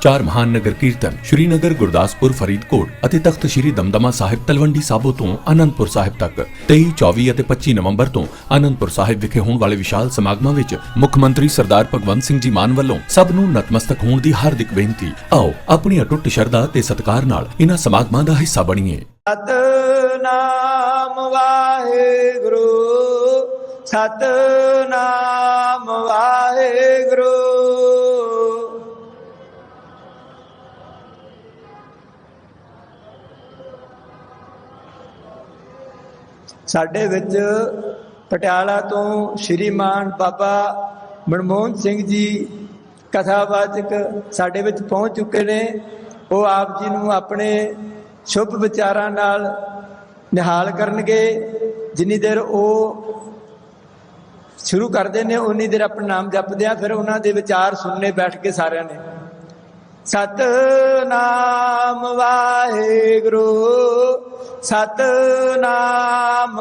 ਚਾਰ ਮਹਾਨ ਨਗਰ ਕੀਰਤਨ ਸ਼੍ਰੀਨਗਰ, ਗੁਰਦਾਸਪੁਰ, ਫਰੀਦਕੋਟ ਅਤੇ ਤਖਤ ਸ਼੍ਰੀ ਦਮਦਮਾ ਸਾਹਿਬ ਤਲਵੰਡੀ ਸਾਬੋ ਤੋਂ ਆਨੰਦਪੁਰ ਸਾਹਿਬ ਤੱਕ। 23 24 ਅਤੇ 25 ਨਵੰਬਰ ਤੋਂ ਆਨੰਦਪੁਰ ਸਾਹਿਬ ਵਿਖੇ ਹੋਣ ਵਾਲੇ ਵਿਸ਼ਾਲ ਸਮਾਗਮਾਂ ਵਿੱਚ ਮੁੱਖ ਮੰਤਰੀ ਸਰਦਾਰ ਭਗਵੰਤ ਸਿੰਘ ਜੀ ਮਾਨ ਵੱਲੋਂ ਸਭ ਨੂੰ ਨਤਮਸਤਕ ਹੋਣ ਦੀ ਹਾਰਦਿਕ ਬੇਨਤੀ। ਆਓ, ਆਪਣੀ ਅਟੁੱਟ ਸ਼ਰਧਾ ਤੇ ਸਤਿਕਾਰ ਨਾਲ ਇਹਨਾਂ ਸਮਾਗਮਾਂ ਦਾ ਹਿੱਸਾ ਬਣੀਏ। ਸਤਨਾਮ ਵਾਹਿਗੁਰੂ ਸਤਨਾਮ ਵਾਹਿਗੁਰੂ। ਸਾਡੇ ਵਿੱਚ ਪਟਿਆਲਾ ਤੋਂ ਸ਼੍ਰੀਮਾਨ ਬਾਬਾ ਮਨਮੋਹਨ ਸਿੰਘ ਜੀ ਕਥਾਵਾਚਕ ਸਾਡੇ ਵਿੱਚ ਪਹੁੰਚ ਚੁੱਕੇ ਨੇ। ਉਹ ਆਪ ਜੀ ਨੂੰ ਆਪਣੇ ਸ਼ੁਭ ਵਿਚਾਰਾਂ ਨਾਲ ਨਿਹਾਲ ਕਰਨਗੇ। ਜਿੰਨੀ ਦੇਰ ਉਹ ਸ਼ੁਰੂ ਕਰਦੇ ਨੇ, ਉਨੀ ਦੇਰ ਆਪਣਾ ਨਾਮ ਜਪਦੇ ਆ ਫਿਰ ਉਹਨਾਂ ਦੇ ਵਿਚਾਰ ਸੁਣਨੇ ਬੈਠ ਕੇ ਸਾਰਿਆਂ ਨੇ। ਸਤਨਾਮ ਵਾਹਿਗੁਰੂ, ਸਤਨਾਮ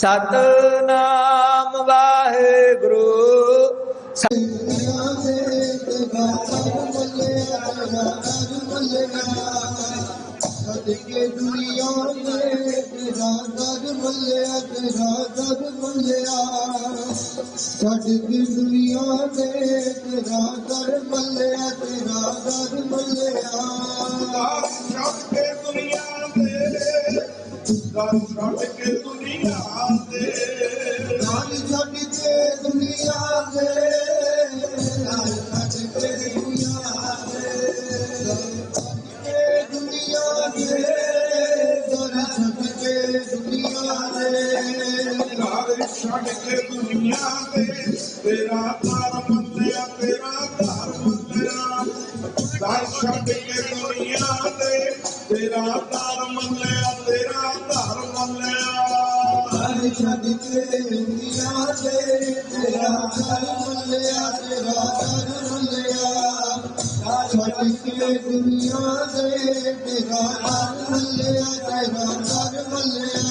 ਸਤਨਾਮ ਵਾਹਿਗੁਰੂ। ਸਦਕੇ ਦੁਨੀਆ ਤੇ ਤੇਰਾ ਦਰ ਬੱਲਿਆ ਤੇਰਾ ਦਰ ਬੱਲਿਆ ਸਦਕੇ ਦੁਨੀਆ ਤੇ ਤੇਰਾ ਦਰ ਬੱਲਿਆ ਤੇਰਾ ਦਰ ਬੱਲਿਆ ਸਦਕੇ ਦੁਨੀਆ ਤੇ ਸਦਕੇ ਦੁਨੀਆ। ধন ঝটিতে দুনিয়া রে সড়কে দুনিয়া তে তেরা পারম दुनिया दे तेरा मल्लिया तेरा सर मल्लिया सबके दुनिया दे तेरा सर मल्लिया तेरा सर मल्लिया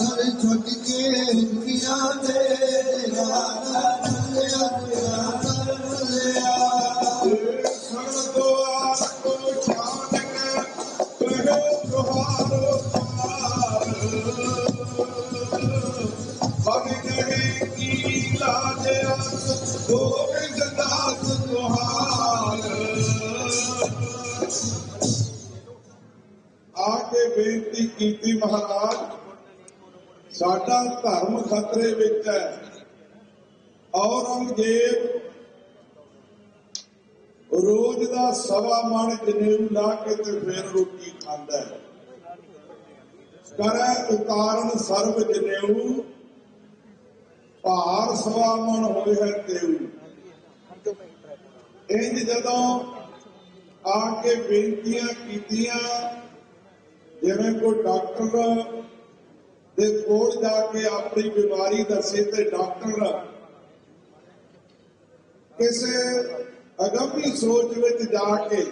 घर छोड़ के ਕੀ ਗੋਬਿੰਦ ਦਾਸ ਤੁਹਾਰ ਆ ਕੇ ਬੇਨਤੀ ਕੀਤੀ ਮਹਾਰਾਜ, ਸਾਡਾ ਧਰਮ ਖਤਰੇ ਵਿੱਚ ਹੈ। ਔਰੰਗਜ਼ੇਬ ਰੋਜ਼ ਦਾ ਸਵਾ ਮਣ ਜਨੇਊ ਲਾ ਕੇ ਤੇ ਫਿਰ ਰੋਟੀ ਖਾਂਦਾ ਹੈ। ਕਰੈ ਉਤਾਰਨ ਸਰਬ ਜਨੇਊ ਭਾਰ ਸਵਾ ਮਨ ਹੈ ਤੇਊ ਇੰਜ ਜਦੋਂ ਆ ਕੇ ਬੇਨਤੀਆਂ ਕੀਤੀਆਂ, ਜਿਵੇਂ ਕੋਈ ਡਾਕਟਰ ਦੇ ਕੋਲ ਜਾ ਕੇ ਆਪਣੀ ਬਿਮਾਰੀ ਦੱਸੇ ਤੇ ਡਾਕਟਰ ਕਿਸੇ ਅਗੰਭੀ ਸੋਚ ਵਿੱਚ ਜਾ ਕੇ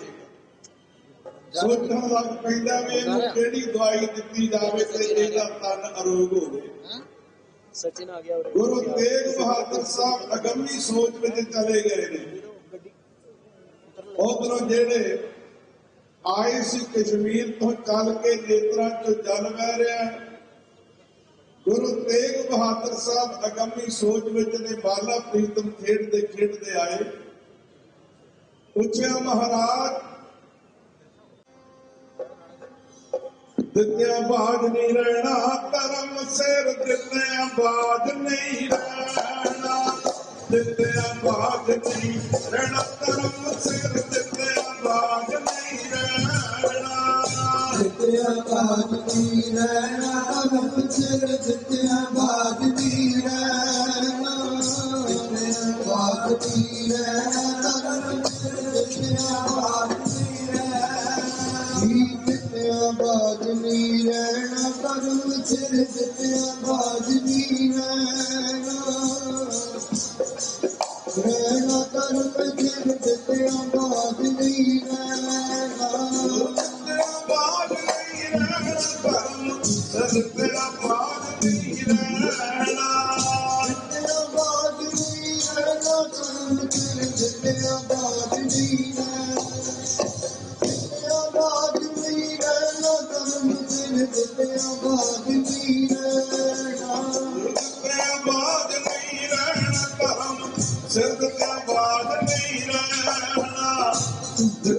ਸੋਚਣ ਲੱਗ ਪੈਂਦਾ ਵੀ ਇਹਨੂੰ ਕਿਹੜੀ ਦਵਾਈ ਦਿੱਤੀ ਜਾਵੇ ਤੇ ਇਹਦਾ ਤਨ ਅਰੋਗ ਹੋਵੇ। ਸਚਿਨ ਆ ਗਿਆ ਉਰੇ। ਗੁਰੂ ਤੇਗ ਬਹਾਦਰ ਸਾਹਿਬ ਅਗੰਮੀ ਸੋਚ ਵਿੱਚ ਚਲੇ ਗਏ ਨੇ। ਉਧਰੋਂ ਜਿਹੜੇ ਆਏ ਸੀ ਕਸ਼ਮੀਰ ਤੋਂ ਚੱਲ ਕੇ ਨੇਤਰਾਂ ਚੋਂ ਜਲ ਵਹਿ ਰਿਹਾ ਗੁਰੂ ਤੇਗ ਬਹਾਦਰ ਸਾਹਿਬ ਅਗੰਮੀ ਸੋਚ ਵਿੱਚ ਨੇ ਬਾਲਾ ਪ੍ਰੀਤਮ ਖੇਡਦੇ ਖੇਡਦੇ ਆਏ। ਪੁੱਛਿਆ ਮਹਾਰਾਜ ਦਿੱਤਿਆ ਬਾਜ ਨਹੀਂ ਰਹਿਣਾ, ਧਰਮ ਸਿਰ ਦਿੱਤਿਆ ਬਾਜ ਨਹੀਂ ਰਹਿਣਾ। ਦਿੱਤਿਆ ਬਾਜ ਨਹੀਂ ਰਹਿਣਾ, ਧਰਮ ਸਿਰ ਦਿੱਤਿਆ ਬਾਜ ਨਹੀਂ ਰਹਿਣਾ। ਜਿੱਤਿਆ ਬਾਜ ਦੀ ਰਹਿਣਾ ਕਦਮ ਸਿਰ ਜਿੱਤਿਆ ਬਾਜ ਦੀ ਸਿਰ ਜਿੱਤਿਆ ਬਾਜ ਰਹਿਣਾ ਰਹਿਣਾ ਕਰਮ ਜਿਨ ਜਿੱਤਿਆ ਬਾਜ ਰਹਿਣਾ ਬਾਜ ਨਹੀਂ ਰਹਿਣਾ ਧਰਮ ਸਿਰ ਬਾਜ ਨਹੀਂ ਰਹਿਣਾ ਜਿੱਤਿਆ ਬਾਜ ਦੀ ਰਹਿਣਾ ਕਰਮ ਜਿਨ ਜਿੱਤਿਆ ਬਾਜ ਦੀ ਰਹਿਣਾ ਜਿੱਤਿਆ ਬਾਜ ਦੀ ਰਹਿਣਾ ਕਰਮ ਜਿਨ ਜਿੱਤਿਆ ਬਾਜ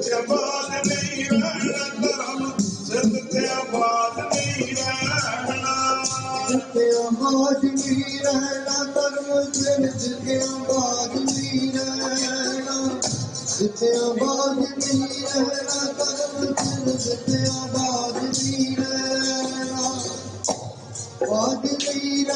ਦਿੱਤਿਆ ਬਾਜ ਨਹੀਂ ਰਹਿਣਾ ਧਰਮ ਸਿਰ ਦਿੱਤਿਆ ਬਾਜ ਨਹੀਂ ਰਹਿਣਾ ਜਿੱਤਿਆ ਬਾਜ ਦੀ ਰਹਿਣਾ ਕਰਮ ਜਿਨ ਜਿੱਤਿਆ ਬਾਜ ਦੀ ਰਹਿਣਾ ਜਿੱਤਿਆ ਬਾਜ ਦੀ ਰਹਿਣਾ ਕਰਮ ਜਿਨ ਜਿੱਤਿਆ ਬਾਜ ਦੀ ਰਹਿਣਾ ਬਾਜ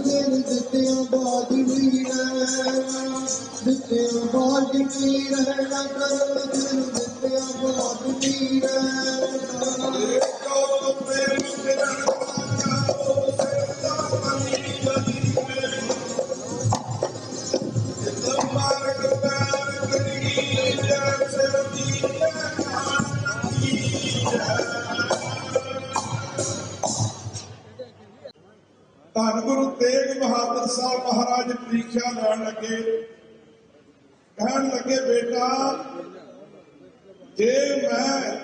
ਸਿਰ ਦਿੱਤਿਆ ਬਾਜ ਨਹੀਂ ਰਹਿਣਾ ਦਿੱਤਿਆ ਬਾਜ ਨਹੀਂ ਰਹਿਣਾ ਧਰਮ ਸਿਰ ਦਿੱਤਿਆ ਬਾਜ ਨਹੀਂ ਰਹਿਣਾ ਕਹਿਣ ਲੱਗੇ, ਬੇਟਾ, ਜੇ ਮੈਂ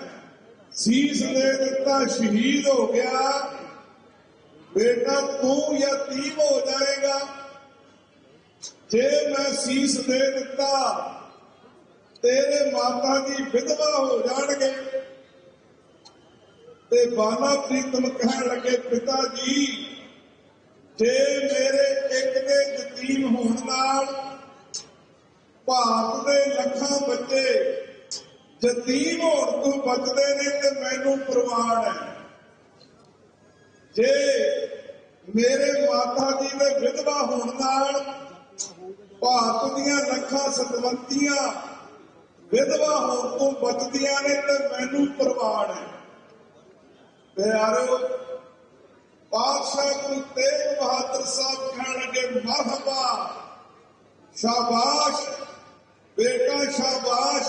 ਸੀਸ ਦੇ ਦਿੱਤਾ, ਸ਼ਹੀਦ ਹੋ ਗਿਆ, ਬੇਟਾ, ਤੂੰ ਯਤੀਮ ਹੋ ਜਾਏਗਾ। ਜੇ ਮੈਂ ਸੀਸ ਦੇ ਦਿੱਤਾ, ਤੇਰੇ ਮਾਤਾ ਜੀ ਵਿਧਵਾ ਹੋ ਜਾਣਗੇ। ਤੇ ਬਾਲਾ ਪ੍ਰੀਤਮ ਕਹਿਣ ਲੱਗੇ, ਪਿਤਾ ਜੀ, ਜੇ ਮੇਰੇ ਇੱਕ ਦੇ ਯਤੀਮ ਹੋਣ ਨਾਲ ਭਾਰਤ ਦੇ ਲੱਖਾਂ ਬੱਚੇ ਯਤੀਮ ਹੋਣ ਤੋਂ ਬਚਦੇ ਨੇ ਤੇ ਮੈਨੂੰ ਪ੍ਰਵਾਨ ਹੈ। ਜੇ ਮੇਰੇ ਮਾਤਾ ਜੀ ਦੇ ਵਿਧਵਾ ਹੋਣ ਨਾਲ ਭਾਰਤ ਦੀਆਂ ਲੱਖਾਂ ਸਤਵੰਤੀਆਂ ਵਿਧਵਾ ਹੋਣ ਤੋਂ ਬਚਦੀਆਂ ਨੇ ਤੇ ਮੈਨੂੰ ਪ੍ਰਵਾਨ ਹੈ। ਪਿਆਰੋ ਪਾਤਸ਼ਾਹ ਗੁਰੂ ਤੇਗ ਬਹਾਦਰ ਸਾਹਿਬ ਕਹਿਣ ਲੱਗੇ, ਮਰਹਬਾ, ਸ਼ਾਬਾਸ਼। ਬੇਟਾ ਸ਼ਾਬਾਸ਼,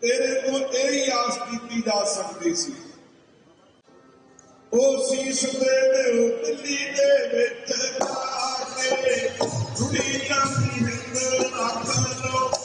ਤੇਰੇ ਤੋਂ ਇਹ ਹੀ ਆਸ ਕੀਤੀ ਜਾ ਸਕਦੀ ਸੀ। ਉਹ ਸੀਸ ਦੇ ਦਿਓ ਦਿੱਲੀ ਦੇ ਵਿੱਚ ਜਾ ਕੇ ਦੁਨੀਆ ਦੀ ਹਿੰਦ ਆਖਣ